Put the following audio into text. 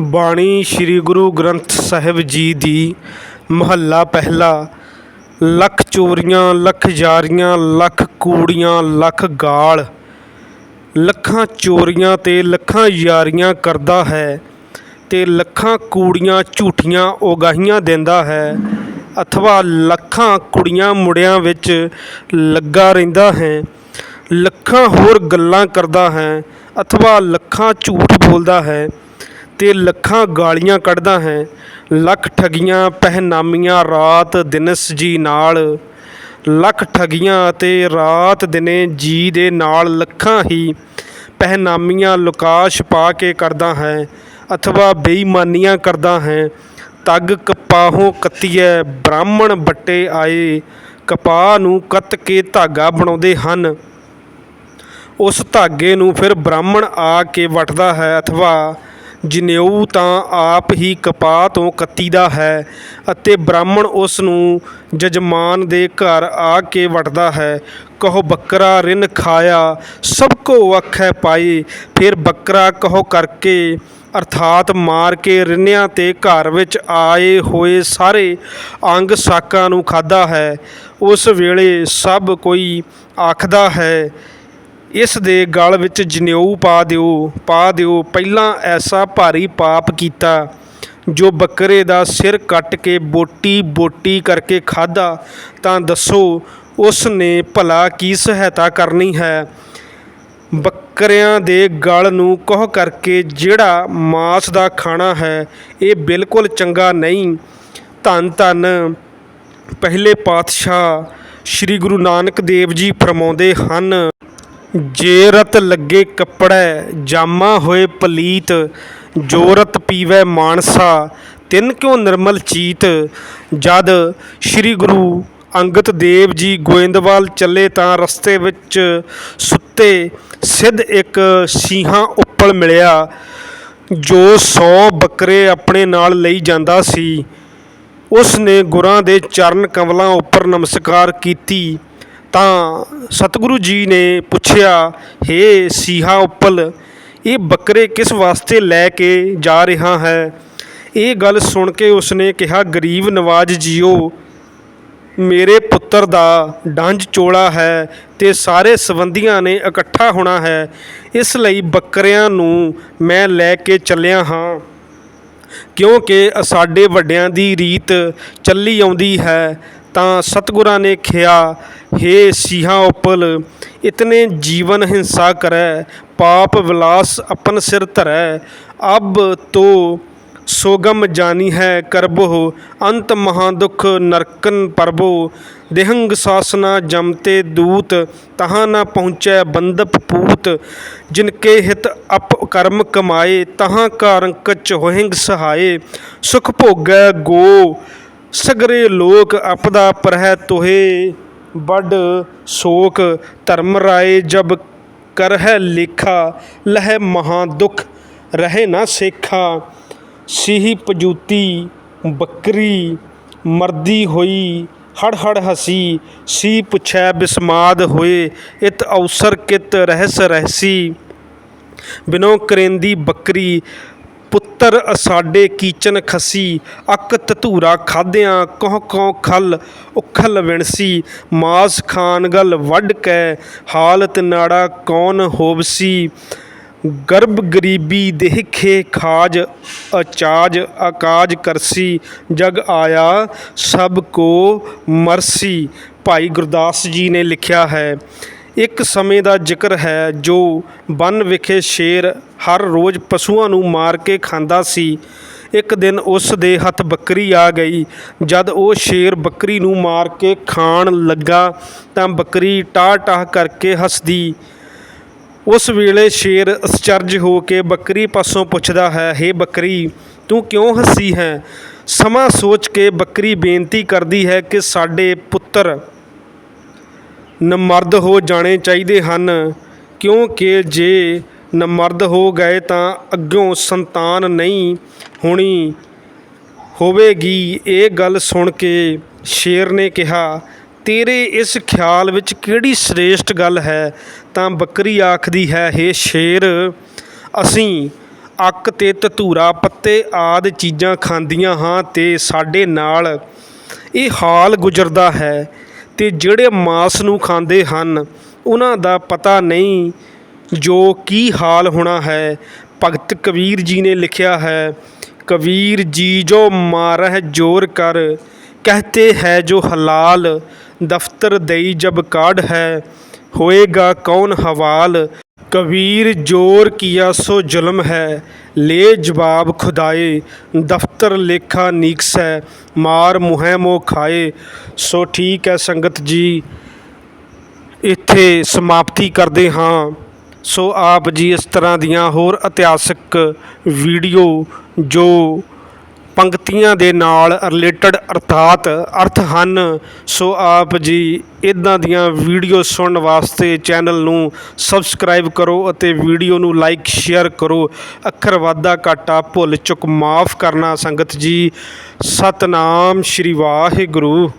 ਬਾਣੀ ਸ੍ਰੀ ਗੁਰੂ ਗ੍ਰੰਥ ਸਾਹਿਬ ਜੀ ਦੀ ਮਹੱਲਾ ਪਹਿਲਾ। ਲੱਖ ਚੋਰੀਆਂ, ਲੱਖ ਯਾਰੀਆਂ ਲੱਖ ਕੂੜੀਆਂ, ਲੱਖ ਗਾਲ। ਲੱਖਾਂ ਚੋਰੀਆਂ ਤੇ ਲੱਖਾਂ ਯਾਰੀਆਂ ਕਰਦਾ ਹੈ ਤੇ ਲੱਖਾਂ ਕੂੜੀਆਂ ਝੂਠੀਆਂ ਉਗਾਹੀਆਂ ਦਿੰਦਾ ਹੈ। ਅਥਵਾ ਲੱਖਾਂ ਕੁੜੀਆਂ ਮੁੰਡਿਆਂ ਵਿੱਚ ਲੱਗਾ ਰਹਿੰਦਾ ਹੈ। ਲੱਖਾਂ ਹੋਰ ਗੱਲਾਂ ਕਰਦਾ ਹੈ। ਅਥਵਾ ਲੱਖਾਂ ਝੂਠ ਬੋਲਦਾ ਹੈ। ਤੇ ਲੱਖਾਂ ਗਾਲੀਆਂ ਕੱਢਦਾ ਹੈ। ਲੱਖ ਠਗੀਆਂ ਪਹਿਨਾਮੀਆਂ ਰਾਤ ਦਿਨਸ ਜੀ ਨਾਲ। ਲੱਖ ਠਗੀਆਂ ਅਤੇ ਰਾਤ ਦਿਨੇ ਜੀ ਦੇ ਨਾਲ ਲੱਖਾਂ ਹੀ ਪਹਿਨਾਮੀਆਂ ਲੁਕਾਸ਼ ਪਾ ਕੇ ਕਰਦਾ ਹੈ। ਅਥਵਾ ਬੇਈਮਾਨੀਆਂ ਕਰਦਾ ਹੈ। ਤਗ ਕਪਾਹੋਂ ਕੱਤੀਐ, ਬ੍ਰਾਹਮਣ ਬੱਟੇ ਆਏ। ਕਪਾਹ ਨੂੰ ਕੱਤ ਕੇ ਧਾਗਾ ਬਣਾਉਂਦੇ ਹਨ। ਉਸ ਧਾਗੇ ਨੂੰ ਫਿਰ ਬ੍ਰਾਹਮਣ ਆ ਕੇ ਵਟਦਾ ਹੈ। ਅਥਵਾ ਜਨੇਊ ਤਾਂ ਆਪ ਹੀ ਕਪਾਹ ਤੋਂ ਕੱਤੀਦਾ ਹੈ ਅਤੇ ਬ੍ਰਾਹਮਣ ਉਸ ਨੂੰ ਜਜਮਾਨ ਦੇ ਘਰ ਆ ਕੇ ਵਟਦਾ ਹੈ। ਕਹੋ, ਬੱਕਰਾ ਰਿਨ ਖਾਇਆ, ਸਭ ਕੋ ਅੱਖੈ ਪਾਈ ਫਿਰ ਬੱਕਰਾ ਕਹੋ ਕਰਕੇ, ਅਰਥਾਤ ਮਾਰ ਕੇ ਰਿੰਨਿਆਂ ਤੇ ਘਰ ਵਿੱਚ ਆਏ ਹੋਏ ਸਾਰੇ ਅੰਗ ਸਾਕਾਂ ਨੂੰ ਖਾਦਾ ਹੈ। ਉਸ ਵੇਲੇ ਸਭ ਕੋਈ ਆਖਦਾ ਹੈ ਇਸ ਦੇ ਗਲ ਵਿੱਚ ਜਨੇਊ ਪਾ ਦਿਓ ਪਾ ਦਿਓ। ਪਹਿਲਾਂ ਐਸਾ ਭਾਰੀ ਪਾਪ ਕੀਤਾ ਜੋ ਬੱਕਰੇ ਦਾ ਸਿਰ ਕੱਟ ਕੇ ਬੋਟੀ ਬੋਟੀ ਕਰਕੇ ਖਾਦਾ ਤਾਂ ਦੱਸੋ, ਉਸ ਨੇ ਭਲਾ ਕੀ ਸਹਾਇਤਾ ਕਰਨੀ ਹੈ? ਬੱਕਰਿਆਂ ਦੇ ਗਲ ਨੂੰ ਕੋਹ ਕਰਕੇ ਜਿਹੜਾ ਮਾਸ ਦਾ ਖਾਣਾ ਹੈ, ਇਹ ਬਿਲਕੁਲ ਚੰਗਾ ਨਹੀਂ। ਧੰਨ ਧੰਨ। ਪਹਿਲੇ ਪਾਤਸ਼ਾਹ ਸ੍ਰੀ ਗੁਰੂ ਨਾਨਕ ਦੇਵ ਜੀ ਫਰਮਾਉਂਦੇ ਹਨ ਜੇ ਰਤ ਲੱਗੇ ਕੱਪੜੈ, ਜਾਮਾ ਹੋਏ ਪਲੀਤ, ਜੋ ਰਤ ਪੀਵੈ ਮਾਨਸਾ, ਤਿਨ ਕਿਉ ਨਿਰਮਲ ਚੀਤ? ਜਦ ਸ੍ਰੀ ਗੁਰੂ ਅੰਗਦ ਦੇਵ ਜੀ ਗੋਇੰਦਵਾਲ ਚੱਲੇ ਤਾਂ ਰਸਤੇ ਵਿੱਚ ਸੁੱਤੇ ਸਿੱਧ ਇੱਕ ਸੀਹਾਂ ਉੱਪਲ ਮਿਲਿਆ, ਜੋ 100 ਬੱਕਰੇ ਆਪਣੇ ਨਾਲ ਲਈ ਜਾਂਦਾ ਸੀ। ਉਸ ਨੇ ਗੁਰਾਂ ਦੇ ਚਰਨ ਕਮਲਾਂ ਉੱਪਰ ਨਮਸਕਾਰ ਕੀਤੀ। ਤਾਂ ਸਤਿਗੁਰੂ ਜੀ ਨੇ ਪੁੱਛਿਆ, ਹੇ ਸੀਹਾ ਉੱਪਲ, ਇਹ ਬੱਕਰੇ ਕਿਸ ਵਾਸਤੇ ਲੈ ਕੇ ਜਾ ਰਿਹਾ ਹੈ? ਇਹ ਗੱਲ ਸੁਣ ਕੇ ਉਸਨੇ ਕਿਹਾ, ਗਰੀਬ ਨਵਾਜ ਜੀਓ, ਮੇਰੇ ਪੁੱਤਰ ਦਾ ਡੰਜ ਚੋਲਾ ਹੈ ਤੇ ਸਾਰੇ ਸਬੰਧੀਆਂ ਨੇ ਇਕੱਠਾ ਹੋਣਾ ਹੈ, ਇਸ ਲਈ ਬੱਕਰਿਆਂ ਨੂੰ ਮੈਂ ਲੈ ਕੇ ਚੱਲਿਆ ਹਾਂ। ਕਿਉਂਕਿ ਸਾਡੇ ਵੱਡਿਆਂ ਦੀ ਰੀਤ ਚੱਲੀ ਆਉਂਦੀ ਹੈ ਤਾਂ ਸਤਿਗੁਰਾਂ ਨੇ ਕਿਹਾ, ਹੇ ਸੀਹਾ ਉਪਲ, ਇਤਨੇ ਜੀਵਨ ਹਿੰਸਾ ਕਰੈ, ਪਾਪ ਵਿਲਾਸ ਅਪਨ ਸਿਰ ਧਰੈ, ਅਬ ਤੋ ਸੋਗਮ ਜਾਨੀ ਹੈ ਕਰਬੋ ਅੰਤ ਮਹਾ ਦੁਖ ਨਰਕਨ ਪਰਬੋ ਦੇਹੰਗ ਸਾਸਨਾ ਜਮਤੇ ਦੂਤ, ਤਹਾਂ ਨਾ ਪਹੁੰਚੈ ਬੰਦਪ ਪੂਤ ਜਿਨਕੇ ਹਿਤ ਅਪ ਕਰਮ ਕਮਾਏ, ਤਹਾਂ ਕਾ ਰੰਕਚ ਸਹਾਏ, ਸੁਖ ਭੋਗੈ ਗੋ ਸਗਰੇ ਲੋਕ ਆਪਦਾ ਪਰਹਿ ਤੋਹੇ ਵੱਡ ਸ਼ੋਕ ਧਰਮ ਰਾਏ ਜਬ ਕਰਹਿ ਲੇਖਾ, ਲਹਿ ਮਹਾ ਦੁਖ ਰਹੇ ਨਾ ਸੇਖਾ। ਸਿਹੀ ਪਜੂਤੀ ਬੱਕਰੀ, ਮਰਦੀ ਹੋਈ ਹੜ ਹੜ ਹਸੀ ਸੀ ਪੁੱਛੈ ਬਿਸਮਾਦ ਹੋਏ, ਇਤ ਅਵਸਰ ਕਿਤ ਰਹਿਸ ਰਹਿਸੀ। ਬਿਨੋ ਕਰੇਂਦੀ ਬੱਕਰੀ ਪੁੱਤਰ ਸਾਡੇ ਕੀਚਨ ਖਸੀ, ਅੱਕ ਧਤੂਰਾ ਖਾਦਿਆਂ ਕੋਹ ਕਹੁ ਖਲ, ਉਖਲ ਵਿਣਸੀ, ਮਾਸ ਖਾਨ ਗਲ ਵੱਢ ਕੈ, ਹਾਲਤ ਨਾੜਾ ਕੌਣ ਹੋਵਸੀ? ਗਰਭ ਗਰੀਬੀ ਦੇਹ ਦੇਖੇ ਖਾਜ, ਅਚਾਜ ਆਕਾਜ ਕਰਸੀ, ਜਗ ਆਇਆ ਸਭ ਕੋ ਮਰਸੀ। ਭਾਈ ਗੁਰਦਾਸ ਜੀ ਨੇ ਲਿਖਿਆ ਹੈ ਇੱਕ ਸਮੇਂ ਦਾ ਜ਼ਿਕਰ ਹੈ ਜੋ ਬਨ ਵਿਖੇ ਸ਼ੇਰ ਹਰ ਰੋਜ਼ ਪਸ਼ੂਆਂ ਨੂੰ ਮਾਰ ਕੇ ਖਾਂਦਾ ਸੀ। ਇੱਕ ਦਿਨ ਉਸ ਦੇ ਹੱਥ ਬੱਕਰੀ ਆ ਗਈ। ਜਦ ਉਹ ਸ਼ੇਰ ਬੱਕਰੀ ਨੂੰ ਮਾਰ ਕੇ ਖਾਣ ਲੱਗਾ ਤਾਂ ਬੱਕਰੀ ਟਾਹ ਟਾਹ ਕਰਕੇ ਹੱਸਦੀ। ਉਸ ਵੇਲੇ ਸ਼ੇਰ ਅਸਚਰਜ ਹੋ ਕੇ ਬੱਕਰੀ ਪਾਸੋਂ ਪੁੱਛਦਾ ਹੈ, ਹੇ ਬੱਕਰੀ, ਤੂੰ ਕਿਉਂ ਹੱਸੀ ਹੈ? ਸਮਾਂ ਸੋਚ ਕੇ ਬੱਕਰੀ ਬੇਨਤੀ ਕਰਦੀ ਹੈ ਕਿ ਸਾਡੇ ਪੁੱਤਰ ਨਮਰਦ ਹੋ ਜਾਣੇ ਚਾਹੀਦੇ ਹਨ। ਕਿਉਂਕਿ ਜੇ ਨਮਰਦ ਹੋ ਗਏ ਤਾਂ ਅੱਗੋਂ ਸੰਤਾਨ ਨਹੀਂ ਹੋਣੀ ਹੋਵੇਗੀ। ਇਹ ਗੱਲ ਸੁਣ ਕੇ ਸ਼ੇਰ ਨੇ ਕਿਹਾ, ਤੇਰੇ ਇਸ ਖਿਆਲ ਵਿੱਚ ਕਿਹੜੀ ਸ੍ਰੇਸ਼ਟ ਗੱਲ ਹੈ? ਤਾਂ ਬੱਕਰੀ ਆਖਦੀ ਹੈ, ਹੇ ਸ਼ੇਰ, ਅਸੀਂ ਅੱਕ ਤੇ ਧਤੂਰਾ, ਪੱਤੇ ਆਦਿ ਚੀਜ਼ਾਂ ਖਾਂਦੀਆਂ ਹਾਂ ਤੇ ਸਾਡੇ ਨਾਲ ਇਹ ਹਾਲ ਗੁਜ਼ਰਦਾ ਹੈ। ਤੇ ਜਿਹੜੇ ਮਾਸ ਨੂੰ ਖਾਂਦੇ ਹਨ, ਉਹਨਾਂ ਦਾ ਪਤਾ ਨਹੀਂ ਜੋ ਕੀ ਹਾਲ ਹੋਣਾ ਹੈ। ਭਗਤ ਕਬੀਰ ਜੀ ਨੇ ਲਿਖਿਆ ਹੈ, ਕਬੀਰ ਜੀ, ਜੋ ਮਾਰਹਿ ਜੋਰ ਕਰ, ਕਹਤੇ ਹੈ ਜੋ ਹਲਾਲ, ਦਫਤਰ ਦਈ ਜਬ ਕਾਢ ਹੈ, ਹੋਏਗਾ ਕੌਣ ਹਵਾਲ? ਕਬੀਰ ਜੋਰ ਕੀਆ ਸੋ ਜ਼ੁਲਮ ਹੈ, ਲੇ ਜਵਾਬ ਖੁਦਾਏ, ਦਫਤਰ ਲੇਖਾ ਨੀਕਸ ਹੈ ਮਾਰ ਮੁਹੈ ਮੋ ਖਾਏ। ਸੋ ਠੀਕ ਹੈ ਸੰਗਤ ਜੀ, ਇੱਥੇ ਸਮਾਪਤੀ ਕਰਦੇ ਹਾਂ। ਸੋ ਆਪ ਜੀ ਇਸ ਤਰ੍ਹਾਂ ਦੀਆਂ ਹੋਰ ਇਤਿਹਾਸਕ ਵੀਡੀਓ ਜੋ ਪੰਕਤੀਆਂ ਦੇ ਨਾਲ ਰਿਲੇਟਡ ਅਰਥਾਤ ਅਰਥ ਹਨ। ਸੋ ਆਪ ਜੀ ਇੱਦਾਂ ਦੀਆਂ ਵੀਡੀਓ ਸੁਣਨ ਵਾਸਤੇ ਚੈਨਲ ਨੂੰ ਸਬਸਕ੍ਰਾਈਬ ਕਰੋ ਅਤੇ ਵੀਡੀਓ ਨੂੰ ਲਾਈਕ ਸ਼ੇਅਰ ਕਰੋ। ਅੱਖਰ ਵਾਧਾ ਘਾਟਾ ਭੁੱਲ ਚੁੱਕ ਮਾਫ ਕਰਨਾ ਸੰਗਤ ਜੀ। ਸਤਨਾਮ ਸ਼੍ਰੀ ਵਾਹਿਗੁਰੂ।